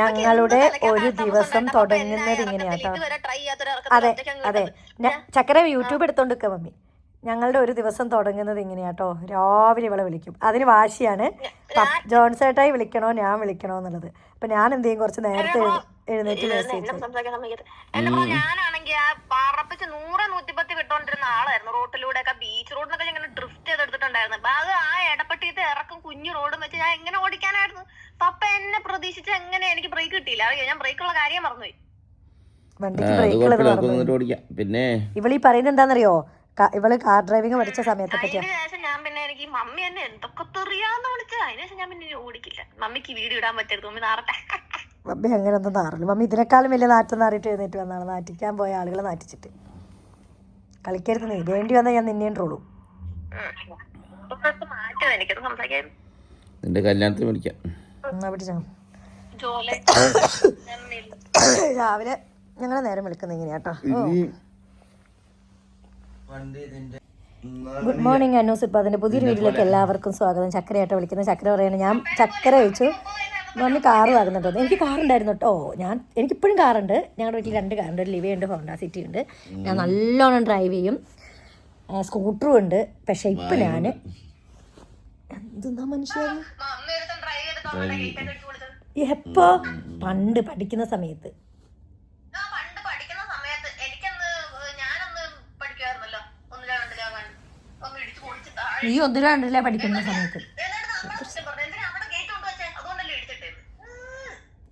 ഞങ്ങളുടെ ഒരു ദിവസം തുടങ്ങുന്നത് ഇങ്ങനെയാട്ടോ അതെ അതെ. ചക്കര യൂട്യൂബ് എടുത്തോണ്ട് നിൽക്കുക മമ്മി. ഞങ്ങളുടെ ഒരു ദിവസം തുടങ്ങുന്നത് ഇങ്ങനെയാട്ടോ രാവിലെ ഇവളെ വിളിക്കും. അതിന് വാശിയാണ് ജോൺസേട്ടായി വിളിക്കണോ ഞാൻ വിളിക്കണോ എന്നുള്ളത് അപ്പൊ ഞാൻ എന്ത് ചെയ്യും കുറച്ച് നേരത്തെ എഴുന്നേറ്റ് മെസ്സേജ് ഞാനാണെങ്കിൽ ആ പറപ്പിച്ച് നൂറ് നൂറ്റിപ്പത്തി വിട്ടോണ്ടിരുന്ന ആളായിരുന്നു. റോട്ടിലൂടെ ഒക്കെ ബീച്ച് റോഡിനൊക്കെ ഇങ്ങനെ ഡ്രിഫ്റ്റ് ചെയ്തെടുത്തിട്ടുണ്ടായിരുന്നു. അപ്പൊ അത് ആ ഇടപ്പെട്ടിട്ട് ഇറക്കും കുഞ്ഞു റോഡും വെച്ച് ഞാൻ എങ്ങനെ ഓടിക്കാനായിരുന്നു? പപ്പ എന്നെ പ്രതീക്ഷിച്ച് എങ്ങനെ എനിക്ക് ബ്രേക്ക് കിട്ടിയില്ല. അറിയോ? ഞാൻ ബ്രേക്കുള്ള കാര്യം മറന്നുപോയി വണ്ടിക്ക് അത് ബ്രേക്ക് ഉള്ളത് മറന്നു പിന്നെ? ഇവളീ പറയുന്നത് എന്താണെന്നറിയോ? ഇവൾ കാർ ഡ്രൈവിംഗ് പഠിച്ച സമയത്തെ പറ്റിയാ. ഞാൻ പിന്നെ എനിക്ക് മമ്മി എന്നെ എന്തൊക്കെ തെറിയാന്ന് വിളിച്ചത്. അതിന് ഞാൻ പിന്നെ ഓടിക്കില്ല. മമ്മിക്ക് വീഡിയോ ഇടാൻ പറ്റരുത് മമ്മി നാറട്ടെ. മമ്മി അങ്ങനെ ഒന്നും നാറില്ല. മമ്മി ഇതിനേക്കാളും വലിയ നാറ്റം നാറിയിട്ട് എഴുന്നേറ്റ് വന്നാണ്. നാറ്റിക്കാൻ പോയ ആളുകളെ നാറ്റിച്ചിട്ട്. കളിക്കരുത് നീ വേണ്ടി വന്നാൽ ഞാൻ നിന്നെയും ട്രോളൂ നിന്റെ കല്യാണത്തിന് വിളിക്കാം. രാവിലെ ഞങ്ങളെ നേരം വിളിക്കുന്നത് ഇങ്ങനെയാട്ടോ ഗുഡ് മോർണിംഗ് അന്നൂസ് ഇപ്പം അതിന്റെ പുതിയൊരു വീട്ടിലേക്ക് എല്ലാവർക്കും സ്വാഗതം. ചക്കരയായിട്ട് വിളിക്കുന്നത്. ചക്കര പറയുന്നത് ഞാൻ ചക്കര വെച്ചു. മമ്മി കാറ് വാങ്ങുന്നുണ്ടോ എനിക്ക് കാറുണ്ടായിരുന്നു കേട്ടോ ഞാൻ എനിക്കിപ്പോഴും കാറുണ്ട്. ഞങ്ങളുടെ വീട്ടിൽ രണ്ട് കാറുണ്ട്. ഒരു ലിവേ ഉണ്ട് ഹോണ്ട സിറ്റി ഉണ്ട് ഞാൻ നല്ലോണം ഡ്രൈവ് ചെയ്യും. സ്കൂട്ടറും ഉണ്ട്. പക്ഷെ ഇപ്പം ഞാൻ എന്താ മനുഷ്യൻ എപ്പോ? പണ്ട് പഠിക്കുന്ന സമയത്ത്. ഞാൻ പണ്ട് പഠിക്കുന്ന സമയത്ത്. എനിക്കന്ന് ഞാനന്ന് പഠിക്കുമായിരുന്നല്ലോ ഒന്നിലാ രണ്ടിലാ കണ്ട്. ഒന്ന് ഇടിച്ചു പൊളിച്ച് താഴെ ഈ ഒന്നിലോ രണ്ടിലോ പഠിക്കുന്ന സമയത്ത് എന്നിട്ട് നമ്മുടെ കുറ്റം പറഞ്ഞു എന്തിനാ അവിടെ ഗേറ്റ് കൊണ്ട് വെച്ചേ അതുകൊണ്ടല്ലേ ഇടിച്ചിട്ടേ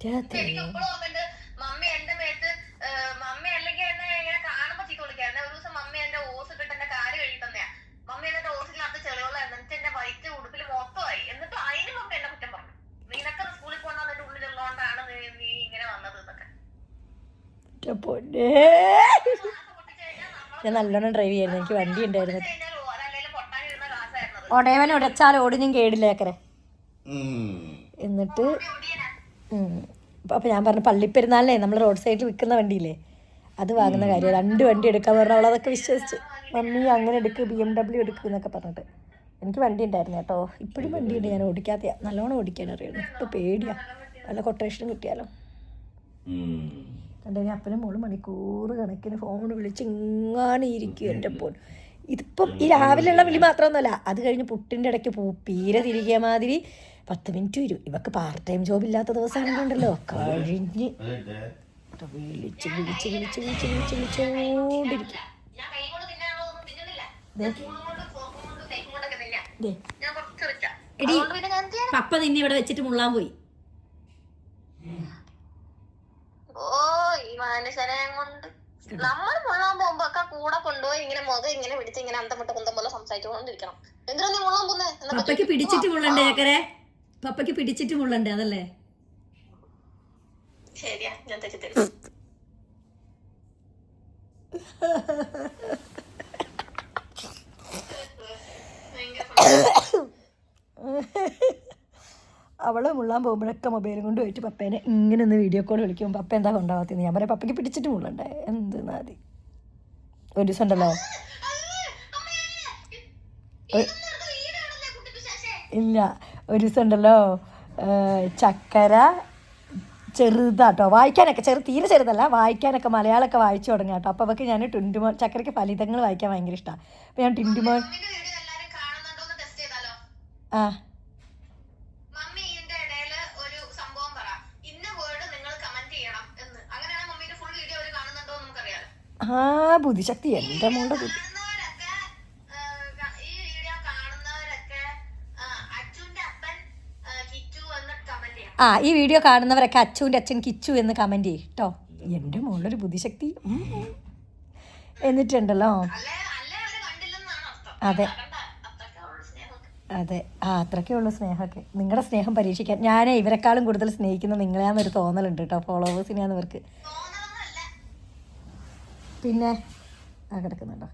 ചേട്ടൻ. എനിക്ക് ഇപ്പോഴും ഓർമ്മയുണ്ട് മമ്മി എന്റെ മേത്ത് ഏ, മമ്മി അല്ലെങ്കിൽ എന്നെ ഇങ്ങനെ കാണുമ്പോ ചീത്ത വിളിക്കായിരുന്നു ഒരു ദിവസം മമ്മി എന്റെ ഓസ് ഇട്ടിട്ട് എന്റെ കാൽ കഴുകി തന്നെയാ മമ്മി എന്നിട്ട് ഓസിനകത്ത് ചെളികളായിരുന്നു എന്നിട്ട് എന്റെ വൈറ്റ് ഉടുപ്പിൽ മൊത്തമായി എന്നിട്ട് അതിന് മമ്മി എന്നെ കുറ്റം പറഞ്ഞു നിനക്ക് സ്കൂളിൽ പോകണം എന്റെ ഉള്ളിലുള്ളതുകൊണ്ടാണ് നീ നീ ഇങ്ങനെ വന്നത് എന്നൊക്കെ എന്റെ പൊന്നെ ഞാൻ നല്ലോണം ഡ്രൈവ് ചെയ്യായിരുന്നു. എനിക്ക് വണ്ടി ഉണ്ടായിരുന്നു. ഒടയവൻ ഉടച്ചാൽ ഓടിഞ്ഞും കേടില്ലേക്കരെ എന്നിട്ട് അപ്പം ഞാൻ പറഞ്ഞു പള്ളിപ്പെരുന്നാളിലേ നമ്മൾ റോഡ് സൈഡിൽ വിൽക്കുന്ന വണ്ടിയില്ലേ? അത് വാങ്ങുന്ന കാര്യം. രണ്ട് വണ്ടി എടുക്കാൻ പറഞ്ഞു. അവൾ അതൊക്കെ വിശ്വസിച്ച് മമ്മി അങ്ങനെ എടുക്ക് ബി എം ഡബ്ല്യു എടുക്കുക എന്നൊക്കെ പറഞ്ഞിട്ട്. എനിക്ക് വണ്ടി ഉണ്ടായിരുന്നു കേട്ടോ. ഇപ്പോഴും വണ്ടിയുണ്ട് ഞാൻ ഓടിക്കാത്ത നല്ലോണം ഓടിക്കാൻ അറിയുന്നു ഇപ്പോൾ പേടിയാ. നല്ല കൊട്ടേഷനും കിട്ടിയാലോ. കണ്ടേ അപ്പനും മോളും മണിക്കൂർ കണക്കിന് ഫോൺ വിളിച്ച് ഇങ്ങനെ ഇരിക്കും എന്റെ പോൻ ഇതിപ്പം ഈ രാവിലെയുള്ള വിളി മാത്രമൊന്നുമല്ല അത് കഴിഞ്ഞ് പുട്ടിന്റെ ഇടയ്ക്ക് പോ പീര തിരികെ മാതിരി പത്ത് മിനിറ്റ് വരും. ഇവക്ക് പാർട്ട് ടൈം ജോബ് ഇല്ലാത്ത ദിവസമാണെങ്കിൽ കഴിഞ്ഞ് വിളിച്ച് വിളിച്ച് വിളിച്ച് വിളിച്ച് വിളിച്ച് വിളിച്ചോണ്ടിരിക്കും? പപ്പ നിന്നെ ഇവിടെ വെച്ചിട്ട് മുള്ളാൻ പോയി ഓ ഈ മനുഷ്യനെ കൊണ്ട് നമ്മൾ മുള്ളാൻ പോകുമ്പോ ഒക്കെ കൂടെ കൊണ്ടുപോയി ഇങ്ങനെ മുഖം ഇങ്ങനെ പിടിച്ച് ഇങ്ങനെ അന്തം വിട്ട് കുന്തം പോലെ സംസാരിച്ചുകൊണ്ടിരിക്കണം. എന്തിനാ നീ മുള്ളാൻ പോന്നേക്ക് പപ്പയ്ക്ക് പിടിച്ചിട്ട് മുള്ളണ്ടേ ചക്കരെ? പപ്പയ്ക്ക് പിടിച്ചിട്ട് മുള്ളണ്ടേ അതല്ലേ? ശരിയാ ഞാൻ തെറ്റി അവൾ മുള്ളാൻ പോകുമ്പോഴൊക്കെ മൊബൈലും കൊണ്ട് പോയിട്ട് പപ്പേനെ ഇങ്ങനെ ഒന്ന് വീഡിയോ കോൾ വിളിക്കും പപ്പ എന്താ കൊണ്ടാവാത്തത് ഞാൻ പറയാം പപ്പയ്ക്ക് പിടിച്ചിട്ട് മുള്ളണ്ടേ? എന്ത് നാതി? ഒരു ദിവസം ഉണ്ടല്ലോ. ഇല്ല ഒരു ദിവസം ഉണ്ടല്ലോ ചക്കര ചെറുതാട്ടോ വായിക്കാനൊക്കെ ചെറു തീരെ ചെറുതല്ല വായിക്കാനൊക്കെ മലയാളമൊക്കെ വായിച്ചു തുടങ്ങി കേട്ടോ. അപ്പോൾ അവൾക്ക് ഞാൻ ടുണ്ടുമോൻ ചക്കരയ്ക്ക് ഫലിതങ്ങൾ വായിക്കാൻ ഭയങ്കര ഇഷ്ടമാണ് അപ്പോൾ ഞാൻ ചെയ്താലോ? ആ മമ്മി ഇതിന്റെ ഇടയിൽ ഒരു സംഭവം പറ ഇന്ന വേർഡ് നിങ്ങൾ കമന്റ് ചെയ്യണം എന്ന് അങ്ങനെയാണ് മമ്മിന്റെ ഫുൾ വീഡിയോ അവർ കാണുന്നുണ്ടോ എന്ന് നമുക്കറിയാലോ ആ ബുദ്ധിശക്തി. എന്റെ മോളുടെ ബുദ്ധി. ആ, ഈ വീഡിയോ കാണുന്നവരൊക്കെ അച്ചുവിന്റെ അച്ഛൻ കിച്ചു എന്ന് കമന്റ് ചെയ്യും കേട്ടോ എന്റെ മുകളിലൊരു ബുദ്ധിശക്തി. എന്നിട്ടുണ്ടല്ലോ. അതെ. അതെ. ആ അത്രയ്ക്കേ ഉള്ളൂ സ്നേഹമൊക്കെ. നിങ്ങളുടെ സ്നേഹം പരീക്ഷിക്കാൻ. ഞാനേ ഇവരെക്കാളും കൂടുതൽ സ്നേഹിക്കുന്ന നിങ്ങളെയാണെന്നൊരു തോന്നലുണ്ട് കേട്ടോ ഫോളോവേഴ്സിനെയാണ് ഇവർക്ക് പിന്നെ ആ കിടക്കുന്നുണ്ടോ?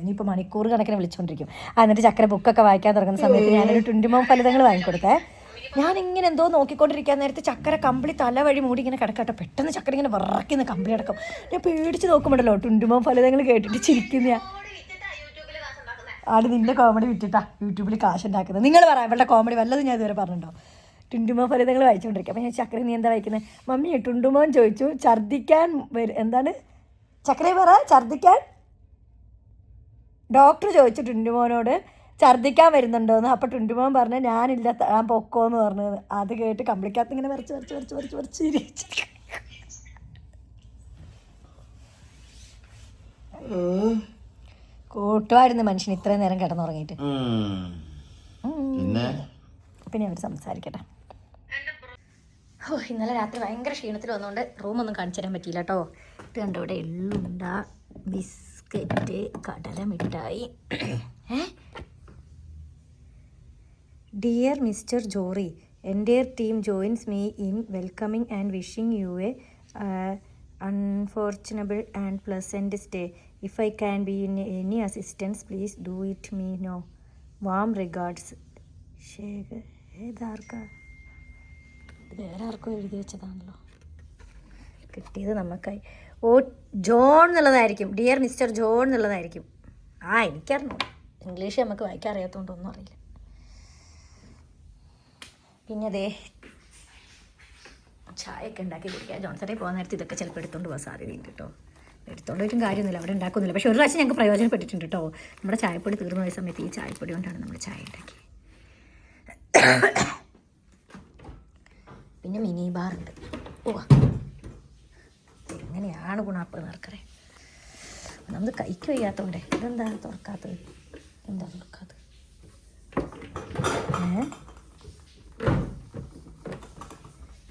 ഇനിയിപ്പോൾ മണിക്കൂർ കണക്കിന് വിളിച്ചുകൊണ്ടിരിക്കും ആ എന്നിട്ട് ചക്കര ബുക്കൊക്കെ വായിക്കാൻ തുടങ്ങുന്ന സമയത്ത് ഞാനൊരു ട്വന്റിമോ ഫലിതങ്ങൾ വാങ്ങിക്കൊടുത്തേ. ഞാനിങ്ങനെ എന്തോ നോക്കിക്കൊണ്ടിരിക്കാൻ നേരത്തെ ചക്കര കമ്പിളി തല വഴി മൂടി ഇങ്ങനെ കിടക്കട്ടെ. പെട്ടെന്ന് ചക്കര ഇങ്ങനെ വിറക്കുന്ന കമ്പിളി അടക്കം ഞാൻ പേടിച്ച് നോക്കുമ്പോഴല്ലോ ട്വന്റിമോ ഫലിതങ്ങൾ കേട്ടിട്ട് ചിരിക്കുന്ന. ആണ് നിന്റെ കോമഡി വിറ്റിട്ടാ യൂട്യൂബിൽ കാശ് ഉണ്ടാക്കുന്നത് നിങ്ങൾ പറ ഇവളുടെ കോമഡി വല്ലതും ഞാൻ ഇതുവരെ പറഞ്ഞിട്ടുണ്ടോ? ടുണ്ടുമോ ഫലിതങ്ങൾ വായിച്ചുകൊണ്ടിരിക്കുക അപ്പം ഞാൻ ചക്കര നീ എന്താ വായിക്കുന്നത് മമ്മി ടുണ്ടുമോൻ ചോദിച്ചു ഛർദ്ദിക്കാൻ വരും എന്താണ്? ചക്രയെ പറ ഛർദ്ദിക്കാൻ. ഡോക്ടർ ചോദിച്ചു ടുണ്ടുമോനോട് ഛർദ്ദിക്കാൻ വരുന്നുണ്ടോയെന്ന് അപ്പോൾ ടുണ്ടുമോൻ പറഞ്ഞു ഞാനില്ല ഞാൻ പൊക്കോന്ന് പറഞ്ഞത്. അത് കേട്ട് കമ്പിളിക്കകത്ത് ഇങ്ങനെ വരച്ച് വരച്ച് വരച്ച് വരച്ച് വരച്ച് ചിരിച്ചു കൂട്ടുമായിരുന്നു മനുഷ്യൻ ഇത്രയും നേരം കിടന്നുറങ്ങിയിട്ട്. പിന്നെ? പിന്നെ അവർ സംസാരിക്കട്ടെ. ഓ ഇന്നലെ രാത്രി ഭയങ്കര ക്ഷീണത്തിൽ വന്നുകൊണ്ട് റൂമൊന്നും കാണിച്ചു തരാൻ പറ്റിയില്ല കേട്ടോ ഇത് കണ്ടോ ഇവിടെ എള്ളുണ്ട ബിസ്ക്കറ്റ് കടല മിഠായി. ഡിയർ മിസ്റ്റർ ജോറി എന്റെ team joins me in welcoming and wishing you a unfortunable and pleasant stay if I can be in any assistance please do it me know warm regards Shekhar ഏതാർക്കാ? വേറെ ആർക്കും എഴുതി വെച്ചതാണല്ലോ. കിട്ടിയത് നമുക്കായി. ഓ John എന്നുള്ളതായിരിക്കും. Dear mister John എന്നുള്ളതായിരിക്കും. ആ എനിക്കറിഞ്ഞു ഇംഗ്ലീഷ് നമുക്ക് വായിക്കാൻ അറിയാത്തതുകൊണ്ടൊന്നും അറിയില്ല. പിന്നെ അതേ ചായയൊക്കെ ഉണ്ടാക്കി കുടിക്കുക ജോൺസണെ പോകാൻ നേരത്ത് ഇതൊക്കെ ചിലപ്പോൾ എടുത്തുകൊണ്ട് പോകാൻ സാധ്യതയുണ്ട് കേട്ടോ. എടുത്തോണ്ട് വരും കാര്യമൊന്നുമില്ല. അവിടെ ഉണ്ടാക്കുന്നില്ല പക്ഷേ ഒരു പ്രാവശ്യം ഞങ്ങൾക്ക് പ്രയോജനപ്പെട്ടിട്ടുണ്ട് കേട്ടോ. നമ്മുടെ ചായപ്പൊടി തീർന്നു പോയ സമയത്ത് ഈ ചായപ്പൊടി കൊണ്ടാണ് നമ്മൾ ചായ ഉണ്ടാക്കിയത്. പിന്നെ മിനി ബാർ ഉണ്ട്. ഓ എങ്ങനെയാണ് ഗുണാപ്പ് നടക്കറേ നമ്മൾ കൈക്ക് വയ്യാത്തോണ്ടേ. ഇതെന്താ തുറക്കാത്തത്? എന്താ തുറക്കാത്തത്?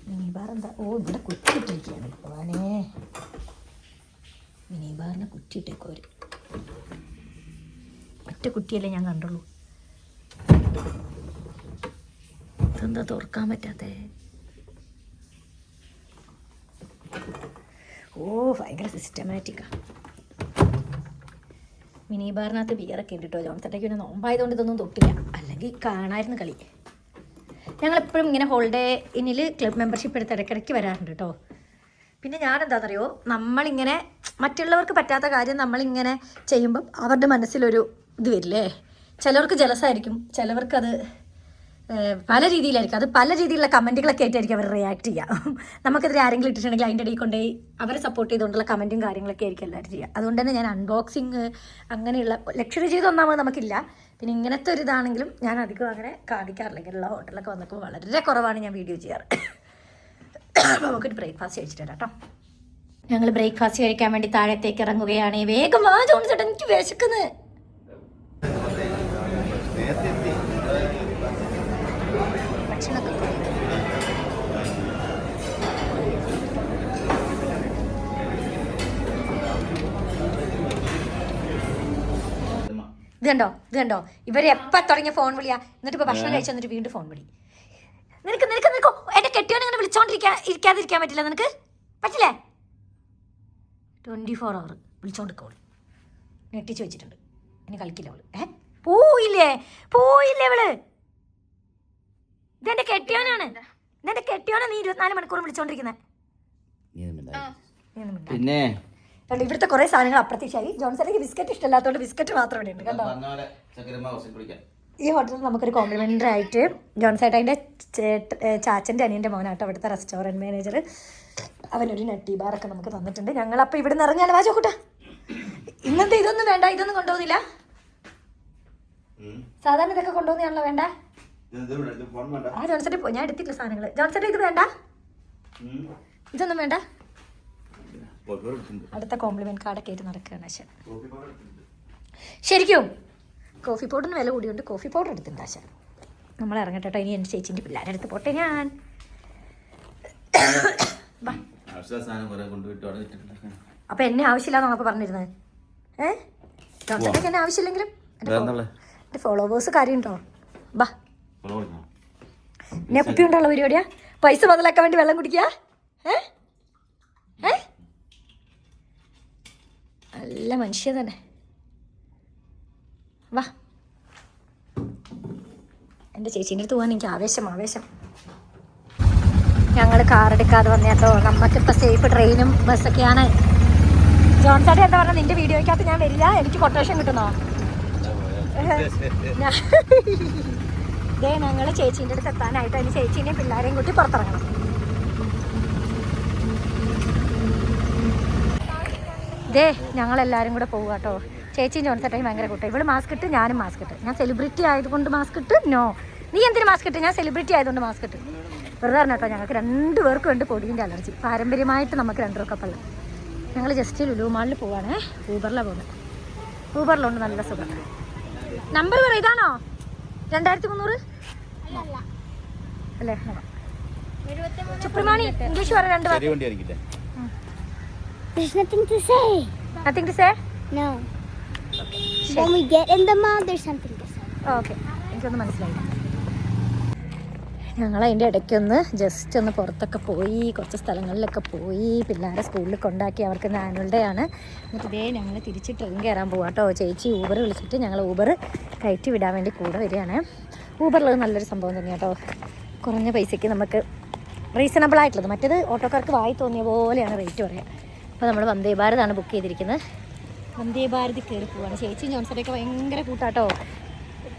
മിനി ബാർ എന്താ? ഓ ഇവിടെ കുറ്റിയിട്ടിരിക്കുകയാണ്. ഭഗവാനേ. മിനി ബാറിനെ കുറ്റിയിട്ടേക്കോ അവർ. ഒറ്റ കുറ്റിയല്ലേ ഞാൻ കണ്ടുള്ളൂ. ഇതെന്താ തുറക്കാൻ പറ്റാത്തേ? ഓ ഭയങ്കര സിസ്റ്റമാറ്റിക്കാ മിനി ബാറിനകത്ത് ബിയറൊക്കെ ഉണ്ട് കേട്ടോ ജോൺസട്ടയ്ക്ക് പിന്നെ നോമ്പായതുകൊണ്ട് ഇതൊന്നും തൊട്ടില്ല. അല്ലെങ്കിൽ കാണായിരുന്നു കളി. ഞങ്ങൾ എപ്പോഴും ഇങ്ങനെ ഹോളിഡേ ഇനിൽ ക്ലബ് മെമ്പർഷിപ്പ് എടുത്ത് ഇടയ്ക്കിടയ്ക്ക് വരാറുണ്ട് കേട്ടോ പിന്നെ ഞാൻ എന്താണെന്നറിയോ നമ്മളിങ്ങനെ മറ്റുള്ളവർക്ക് പറ്റാത്ത കാര്യം നമ്മളിങ്ങനെ ചെയ്യുമ്പം അവരുടെ മനസ്സിലൊരു ഇത് വരില്ലേ? ചിലവർക്ക് ജലസായിരിക്കും ചിലവർക്കത് പല രീതിയിലായിരിക്കും. അത് പല രീതിയിലുള്ള കമന്റുകളൊക്കെ ആയിട്ടായിരിക്കും അവർ റിയാക്ട് ചെയ്യുക നമുക്കെതിരെ ആരെങ്കിലും ഇട്ടിട്ടുണ്ടെങ്കിൽ അതിന്റെ ഇടയിൽ കൊണ്ടുപോയി അവരെ സപ്പോർട്ട് ചെയ്തുകൊണ്ടുള്ള കമന്റും കാര്യങ്ങളൊക്കെ ആയിരിക്കും എല്ലാവരും ചെയ്യുക. അതുകൊണ്ട് തന്നെ ഞാൻ അൺബോക്സിങ് അങ്ങനെയുള്ള ലക്ഷറി ചെയ്ത് ഒന്നാമത് നമുക്കില്ല. പിന്നെ ഇങ്ങനത്തെ ഒരു ഇതാണെങ്കിലും ഞാൻ അധികം അങ്ങനെ കാണിക്കാറില്ല. ഇങ്ങനെയുള്ള ഹോട്ടലൊക്കെ വന്നപ്പോൾ വളരെ കുറവാണ് ഞാൻ വീഡിയോ ചെയ്യാറ്. നമുക്കൊരു ബ്രേക്ക്ഫാസ്റ്റ് കഴിച്ചിട്ട് വരാം കേട്ടോ. ഞങ്ങൾ ബ്രേക്ക്ഫാസ്റ്റ് കഴിക്കാൻ വേണ്ടി താഴത്തേക്ക് ഇറങ്ങുകയാണ്. വേഗം വാ ജോൺ ചേട്ടൻ എനിക്ക് വിശക്കുന്നത് ഇത് കണ്ടോ ഇത് കണ്ടോ ഇവരെപ്പ എപ്പ തുടങ്ങിയ ഫോൺ വിളിയാ? എന്നിട്ട് ഇപ്പൊ ഭക്ഷണം കഴിച്ചു എന്നിട്ട് വീണ്ടും ഫോൺ വിളി. നിനക്ക് നിനക്ക് നിനക്ക് എന്റെ കെട്ടിയോനെ ഇങ്ങനെ വിളിച്ചോണ്ടിരിക്കാൻ ഇരിക്കാതിരിക്കാൻ പറ്റില്ല നിനക്ക്? പറ്റില്ലേ? ട്വന്റി ഫോർ അവർ വിളിച്ചോണ്ടിരിക്കോളൂ ഞെട്ടിച്ച് വെച്ചിട്ടുണ്ട്. ഇനി കളിക്കില്ല അവൾ. ഏ? പോയില്ലേ? പോയില്ലേ അവൾ? ഇതെന്റെ കെട്ടിയോനാണ്. ഇതെന്റെ കെട്ടിയോനെ നീ ഇരുപത്തിനാല് മണിക്കൂർ വിളിച്ചോണ്ടിരിക്കുന്നത് പിന്നെ? കണ്ടോ ഇവിടുത്തെ കുറെ സാധനങ്ങൾ അപ്രത്യക്ഷമായി. ജോൺസണിക്ക് ബിസ്ക്കറ്റ് ഇഷ്ടമില്ലാത്തതുകൊണ്ട് ബിസ്ക്കറ്റ് മാത്രം ഇവിടെ ഉണ്ട് കണ്ടോ? ഈ ഹോട്ടലിൽ നമുക്കൊരു കോംപ്ലിമെന്ററി ആയിട്ട് ജോൺസൺ സേട്ടായിന്റെ ചാച്ചന്റെ അനിയന്റെ മോനാട്ടോ അവിടുത്തെ റെസ്റ്റോറന്റ് മാനേജർ അവനൊരു നട്ടി ബാറൊക്കെ നമുക്ക് തന്നിട്ടുണ്ട്. ഞങ്ങൾ അപ്പോൾ ഇവിടെ നിന്ന് ഇറങ്ങിയാലോ? വാ കൂട്ടാ ഇന്നത്തെ ഇതൊന്നും വേണ്ട ഇതൊന്നും കൊണ്ടുപോകുന്നില്ല. സാധാരണ ഇതൊക്കെ കൊണ്ടുപോകുന്നതാണല്ലോ വേണ്ട? ആ ജോൺസേട്ടി പോ ഞാൻ എടുത്തിട്ടില്ല സാധനങ്ങൾ ജോൺസൺ ഇത് വേണ്ട? ഇതൊന്നും വേണ്ട? അടുത്ത കോംപ്ലിമെന്റ് കാർഡൊക്കെ ആയിട്ട് നടക്കുകയാണ് ആശാൻ ശരിക്കും കോഫി പൗഡറിന് വില കൂടിയുണ്ട് കോഫി പൗഡർ എടുത്തിട്ടുണ്ട് ആശാൻ നമ്മൾ ഇറങ്ങട്ടെ കേട്ടോ ഇനി എന്റെ ചേച്ചിന്റെ പിള്ളേരെ അടുത്ത് പോട്ടെ ഞാൻ. അപ്പൊ എന്നെ ആവശ്യമില്ലാന്നാണ് അപ്പൊ പറഞ്ഞിരുന്നത് ഏഹ് ജോൺസേട്ടയ്ക്ക് എന്നെ ആവശ്യമില്ലെങ്കിലും എന്റെ ഫോളോവേഴ്സ് കാര്യമുണ്ടോ? ബാ എന്നെ കുപ്പി കൊണ്ടുള്ള പരിപാടിയാ? പൈസ മുതലാക്കാൻ വേണ്ടി വെള്ളം കുടിക്കുക ഏ ഏ നല്ല മനുഷ്യ തന്നെ. വാ. എന്റെ ചേച്ചീന്റെ അടുത്ത് പോകാൻ എനിക്ക് ആവേശം ആവേശം. ഞങ്ങൾ കാർ എടുക്കാതെ വന്നേട്ടോ നമുക്കിപ്പോൾ സേഫ് ട്രെയിനും ബസ്സൊക്കെയാണ് ജോൺ സാറി എന്താ പറഞ്ഞാൽ നിന്റെ വീഡിയോയ്ക്കകത്ത് ഞാൻ വരില്ല. എനിക്ക് കൊട്ടേഷൻ കിട്ടുന്നോ? ഇതേ ഞങ്ങൾ ചേച്ചീന്റെ അടുത്ത് എത്താനായിട്ട് അതിന് ചേച്ചീനെയും പിള്ളേരെയും കൂട്ടി പുറത്തിറങ്ങണം. ഇതേ ഞങ്ങളെല്ലാവരും കൂടെ പോകുക കേട്ടോ. ചേച്ചിയും ജോൺസേട്ടയും ഭയങ്കര കൂട്ടം. ഇവൾ മാസ്ക് ഇട്ട് ഞാനും മാസ്ക് ഇട്ട്. ഞാൻ സെലിബ്രിറ്റി ആയതുകൊണ്ട് മാസ്ക് ഇട്ട്? നോ നീ എന്തിനു മാസ്ക് ഇട്ട്? ഞാൻ സെലിബ്രിറ്റി ആയതുകൊണ്ട് മാസ്ക് ഇട്ട്. വെറുതെ പറഞ്ഞു കേട്ടോ ഞങ്ങൾക്ക് രണ്ട് പേർക്കും ഉണ്ട് പൊടിയുടെ അലർജി പാരമ്പര്യമായിട്ട് നമുക്ക് രണ്ടു പേർക്ക് അപ്പം ഞങ്ങൾ ജസ്റ്റ് ലുലു മാളിൽ പോവാണേ. ഊബറിലാണ് പോകുന്നത് ഊബറിലുണ്ട് നല്ല സുഖം. നമ്പർ പറ ഇതാണോ? രണ്ടായിരത്തി മുന്നൂറ് അല്ലേ? സുപ്രമാണി ഇംഗ്ലീഷ് പറയാം രണ്ട് There's nothing to say. Nothing to say? No. Okay. When we get in the mall, there's something to say. Okay എനിക്കൊന്ന് മനസ്സിലായി ഞങ്ങൾ അതിന്റെ ഇടയ്ക്കൊന്ന് ജസ്റ്റ് ഒന്ന് പുറത്തൊക്കെ പോയി കുറച്ച് സ്ഥലങ്ങളിലൊക്കെ പോയി പിള്ളേരെ സ്കൂളിൽ കൊണ്ടാക്കി അവർക്ക് ആനുവൽ ഡേ ആണ് എന്നിട്ട് ഇതേ ഞങ്ങൾ തിരിച്ച് ട്രെയിൻ കയറാൻ പോകാം കേട്ടോ ചേച്ചി ഊബർ വിളിച്ചിട്ട് ഞങ്ങൾ ഊബർ കയറ്റി വിടാൻ വേണ്ടി കൂടെ വരികയാണ് ഊബറിലത് നല്ലൊരു സംഭവം തന്നെയാണ് കേട്ടോ കുറഞ്ഞ പൈസയ്ക്ക് നമുക്ക് റീസണബിൾ ആയിട്ടുള്ളത് മറ്റേത് ഓട്ടോക്കാർക്ക് വായി തോന്നിയ പോലെയാണ് റേറ്റ് പറയുക അപ്പോൾ നമ്മൾ വന്ദേ ഭാരതാണ് ബുക്ക് ചെയ്തിരിക്കുന്നത്. വന്ദേ ഭാരതി കയറി പോവാണ്. ചേച്ചി ജോൺസണൊക്കെ ഭയങ്കര കൂട്ടാട്ടോ.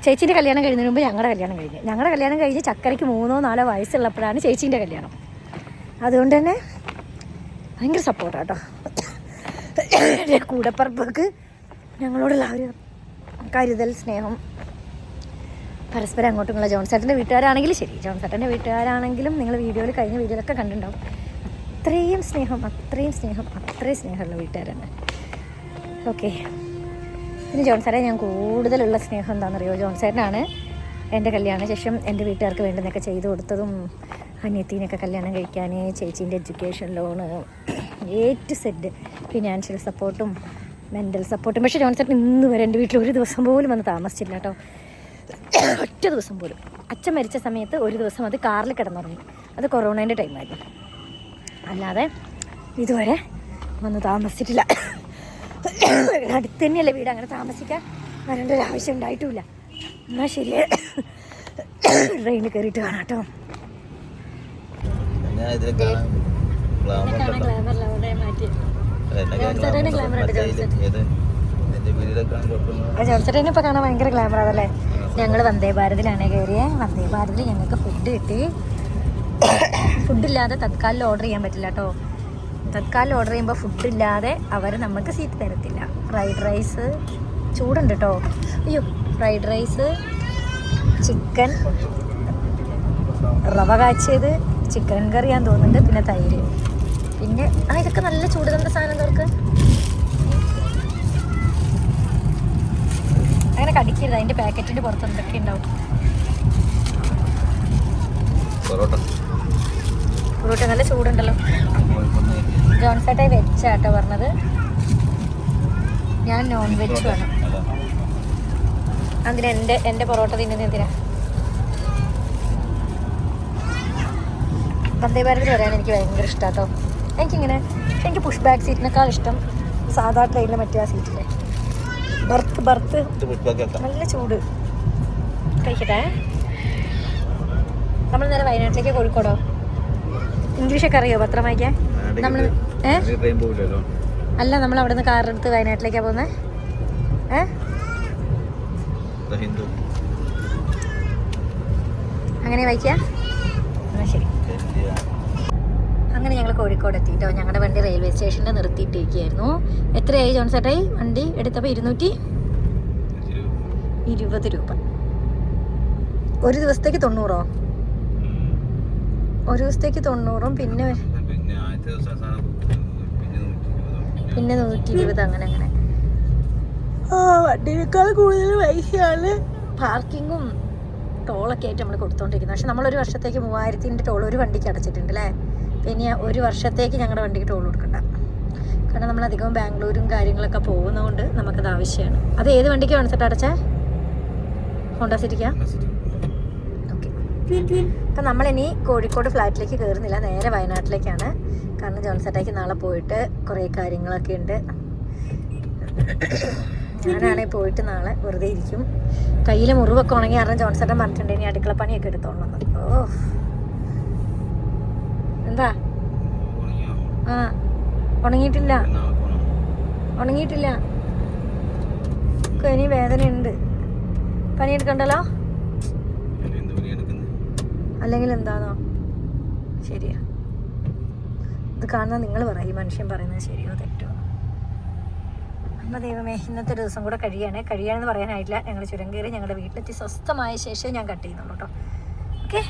ചേച്ചീന്റെ കല്യാണം കഴിഞ്ഞതിന് മുമ്പ് ഞങ്ങളുടെ കല്യാണം കഴിഞ്ഞ്. ഞങ്ങളുടെ കല്യാണം കഴിഞ്ഞ് ചക്കരയ്ക്ക് മൂന്നോ നാലോ വയസ്സുള്ളപ്പോഴാണ് ചേച്ചീന്റെ കല്യാണം. അതുകൊണ്ട് തന്നെ ഭയങ്കര സപ്പോർട്ടാട്ടോ. എന്റെ കൂടപ്പറപ്പൊക്കെ ഞങ്ങളോടുള്ള ഒരു കരുതൽ സ്നേഹം പരസ്പരം അങ്ങോട്ടുമുള്ള ജോൺസേട്ടന്റെ വീട്ടുകാരാണെങ്കിലും ശരി. ജോൺസേട്ടന്റെ വീട്ടുകാരാണെങ്കിലും നിങ്ങൾ വീഡിയോയിൽ കഴിഞ്ഞ വീഡിയോയിലൊക്കെ കണ്ടിട്ടുണ്ടാവും. അത്രയും സ്നേഹം അത്രയും സ്നേഹം അത്രയും സ്നേഹമുള്ള വീട്ടുകാരാണ്. ഓക്കെ പിന്നെ സാറേ ഞാൻ കൂടുതലുള്ള സ്നേഹം എന്താണെന്നറിയോ? സാറിനാണ് എന്റെ കല്യാണ ശേഷം എന്റെ വീട്ടുകാർക്ക് വേണ്ടുന്നൊക്കെ ചെയ്തു കൊടുത്തതും അനിയത്തീനൊക്കെ കല്യാണം കഴിക്കാൻ ചേച്ചീന്റെ education loan A to Z financial സപ്പോർട്ടും മെന്റൽ സപ്പോർട്ടും പക്ഷേ ജോൺ സാറിന് ഇന്ന് വരെ എന്റെ വീട്ടിൽ ഒരു ദിവസം പോലും വന്ന് താമസിച്ചില്ല കേട്ടോ. ഒറ്റ ദിവസം പോലും. അച്ഛൻ മരിച്ച സമയത്ത് ഒരു ദിവസം അത് കാറിൽ കിടന്നുറങ്ങി. അത് കൊറോണേന്റെ ടൈമായിരുന്നു അല്ലാതെ ഇതുവരെ വന്ന് താമസിച്ചിട്ടില്ല. അടുത്ത് തന്നെയല്ലേ വീട്. അങ്ങനെ താമസിക്കാൻ വരേണ്ട ഒരു ആവശ്യം ഉണ്ടായിട്ടുമില്ല എന്നാൽ ശരി. ട്രെയിനിൽ കയറിയിട്ട് കാണാം കേട്ടോ. ഞാൻ ഇപ്പൊ കാണാൻ ഭയങ്കര ഗ്ലാമർ അതല്ലേ ഞങ്ങൾ വന്ദേ ഭാരതിലാണ് കയറിയത് വന്ദേ ഭാരതിൽ ഞങ്ങൾക്ക് ഫുഡ് കിട്ടി. ഫുഡില്ലാതെ തത്കാലിൽ ഓർഡർ ചെയ്യാൻ പറ്റില്ല കേട്ടോ തത്കാലിൽ ഓർഡർ ചെയ്യുമ്പോൾ ഫുഡില്ലാതെ അവർ നമുക്ക് സീറ്റ് തരത്തില്ല. ഫ്രൈഡ് റൈസ് ചൂടുണ്ട് കേട്ടോ അയ്യോ ഫ്രൈഡ് റൈസ് ചിക്കൻ റവ കാച്ചിയത് ചിക്കൻ കറിയാന്ന് തോന്നുന്നുണ്ട് പിന്നെ തൈര്. പിന്നെ ആ ഇതൊക്കെ നല്ല ചൂട് തന്ന സാധനം തോർക്ക് അങ്ങനെ കടിക്കരുത് അതിന്റെ പാക്കറ്റിന്റെ പുറത്ത് എന്തൊക്കെ ഉണ്ടാവും പൊറോട്ട. ഫ്രൂട്ട് നല്ല ചൂടുണ്ടല്ലോ. ജോൺസേട്ടായി വെജാട്ടോ പറഞ്ഞത്. ഞാൻ നോൺ വെജ് വേണം അതാ. അതിന് എന്റെ എന്റെ പൊറോട്ട തിന്നുന്ന എന്തിനാ? വന്ദേ ഭാരതിൽ വരാൻ എനിക്ക് ഭയങ്കര ഇഷ്ടമാട്ടോ എനിക്കിങ്ങനെ എനിക്ക് പുഷ് ബാക്ക് സീറ്റിനേക്കാൾ ഇഷ്ടം സാധാ ട്രെയിനിലെ മറ്റേ ആ സീറ്റിലെ ബർത്ത് ബർത്ത്. നല്ല ചൂട്. കഴിക്കട്ടെ. നമ്മൾ നേരെ വയനാട്ടിലേക്ക് കോഴിക്കോടോ? ഇംഗ്ലീഷൊക്കെ അറിയോ പത്രം വായിക്കാൻ നമ്മൾ അല്ല നമ്മൾ അവിടെ നിന്ന് കാറെടുത്ത് വയനാട്ടിലേക്കാണ് പോകുന്നത് ഏ അങ്ങനെ വായിക്കാം എന്നാൽ ശരി. അങ്ങനെ ഞങ്ങൾ കോഴിക്കോട് എത്തിയിട്ടോ ഞങ്ങളുടെ വണ്ടി റെയിൽവേ സ്റ്റേഷനിൽ നിർത്തിയിട്ടിരിക്കുകയായിരുന്നു എത്രയായി ജോൺസേട്ടായി വണ്ടി എടുത്തപ്പോൾ ഇരുന്നൂറ്റി ഇരുപത് രൂപ. ഒരു ദിവസത്തേക്ക് തൊണ്ണൂറോ? ഒരു ദിവസത്തേക്ക് തൊണ്ണൂറും പിന്നെ പിന്നെ നൂറ്റി ഇരുപത്. അങ്ങനെ അങ്ങനെ. ആ വണ്ടിയേക്കാൾ കൂടുതൽ പൈസയാണ്. പാർക്കിങ്ങും ടോളൊക്കെ ആയിട്ട് നമ്മൾ കൊടുത്തോണ്ടിരിക്കുന്നത് പക്ഷെ നമ്മളൊരു ഒരു വർഷത്തേക്ക് മൂവായിരത്തിന്റെ ടോൾ ഒരു വണ്ടിക്ക് അടച്ചിട്ടുണ്ട് അല്ലേ? പിന്നെ ഒരു വർഷത്തേക്ക് ഞങ്ങളുടെ വണ്ടിക്ക് ടോൾ കൊടുക്കണ്ട. കാരണം നമ്മൾ അധികവും ബാംഗ്ലൂരും കാര്യങ്ങളൊക്കെ പോകുന്നതുകൊണ്ട് നമുക്കത് ആവശ്യമാണ് അത് ഏത് വണ്ടിക്ക് സെട്ട് അടച്ചേ? ഹോണ്ട സിറ്റിക്കാ? ഓക്കെ. അപ്പം നമ്മളിനി കോഴിക്കോട് ഫ്ലാറ്റിലേക്ക് കയറുന്നില്ല നേരെ വയനാട്ടിലേക്കാണ്. കാരണം ജോൺസേട്ടയ്ക്ക് നാളെ പോയിട്ട് കുറേ കാര്യങ്ങളൊക്കെ ഉണ്ട്. ഞാനാണെങ്കിൽ പോയിട്ട് നാളെ വെറുതെ ഇരിക്കും. കയ്യിൽ മുറിവൊക്കെ ഉണങ്ങി കാരണം ജോൺസേട്ടൻ പറഞ്ഞിട്ടുണ്ട് ഇനി അടുക്കള പണിയൊക്കെ എടുത്തോളണം ഓ. എന്താ? ആ. ഉണങ്ങിയിട്ടില്ല. ഉണങ്ങിയിട്ടില്ല. ഇനി വേദനയുണ്ട്. പണിയെടുക്കണ്ടല്ലോ? അല്ലെങ്കിൽ എന്താണോ ശരിയാ. ഇത് കാണുന്ന നിങ്ങൾ പറയും ഈ മനുഷ്യൻ പറയുന്നത് ശരിയോ തെറ്റോ? അമ്മ ദൈവമേ ഇന്നത്തെ ദിവസം കൂടെ കഴിയാണ് കഴിയാണെന്ന് പറയാനായിട്ടില്ല. ഞങ്ങൾ ചുരം കയറി ഞങ്ങളുടെ വീട്ടിലെത്തി സ്വസ്ഥമായ ശേഷം ഞാൻ കട്ട് ചെയ്യുന്നുള്ളൂ കേട്ടോ. ഓക്കെ?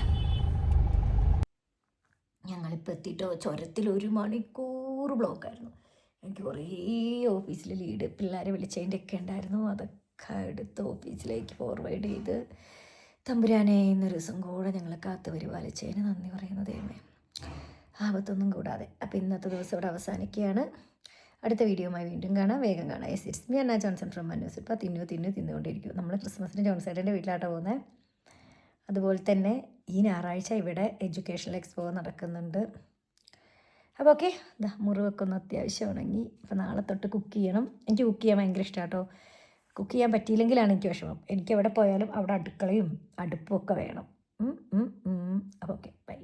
ഞങ്ങളിപ്പോൾ എത്തിയിട്ടോ ചുരത്തിൽ ഒരു മണിക്കൂർ ബ്ലോക്കായിരുന്നു. എനിക്ക് കുറേ ഓഫീസിൽ ലീഡ് പിള്ളേരെ വിളിച്ചതിന്റെ ഒക്കെ ഉണ്ടായിരുന്നു. അതൊക്കെ എടുത്ത് ഓഫീസിലേക്ക് ഫോർവേഡ് ചെയ്ത് തമ്പുരാനെ ഇന്നൊരു ദിവസം കൂടെ ഞങ്ങളെ കാത്തു പരിപാലിച്ചതിന് നന്ദി പറയുന്നു ദൈവമേ. ആപത്തൊന്നും കൂടാതെ. അപ്പോൾ ഇന്നത്തെ ദിവസം ഇവിടെ അവസാനിക്കുകയാണ്. അടുത്ത വീഡിയോയുമായി വീണ്ടും കാണാം. വേഗം കാണാം. Yes it's me Anna Johnson from മന്നൂസ് ഇപ്പോൾ തിന്നു തിന്നു തിന്നുകൊണ്ടിരിക്കും നമ്മൾ ക്രിസ്മസിന് ജോൺസേട്ടന്റെ വീട്ടിലാട്ടോ പോകുന്നത് അതുപോലെ തന്നെ ഈ ഞായറാഴ്ച ഇവിടെ എഡ്യൂക്കേഷണൽ എക്സ്പോ നടക്കുന്നുണ്ട്. അപ്പോൾ ഓക്കെ മുറിവൊക്കെ ഒന്ന് അത്യാവശ്യം ഉണങ്ങി. അപ്പോൾ നാളെ തൊട്ട് കുക്ക് ചെയ്യണം. എനിക്ക് കുക്ക് ചെയ്യാൻ ഭയങ്കര ഇഷ്ടമാണ് കേട്ടോ കുക്ക് ചെയ്യാൻ പറ്റിയില്ലെങ്കിലാണ് എനിക്ക് വിഷമം. എനിക്ക് എവിടെ പോയാലും അവിടെ അടുക്കളയും അടുപ്പും ഒക്കെ വേണം. അപ്പോൾ ഓക്കെ ബൈ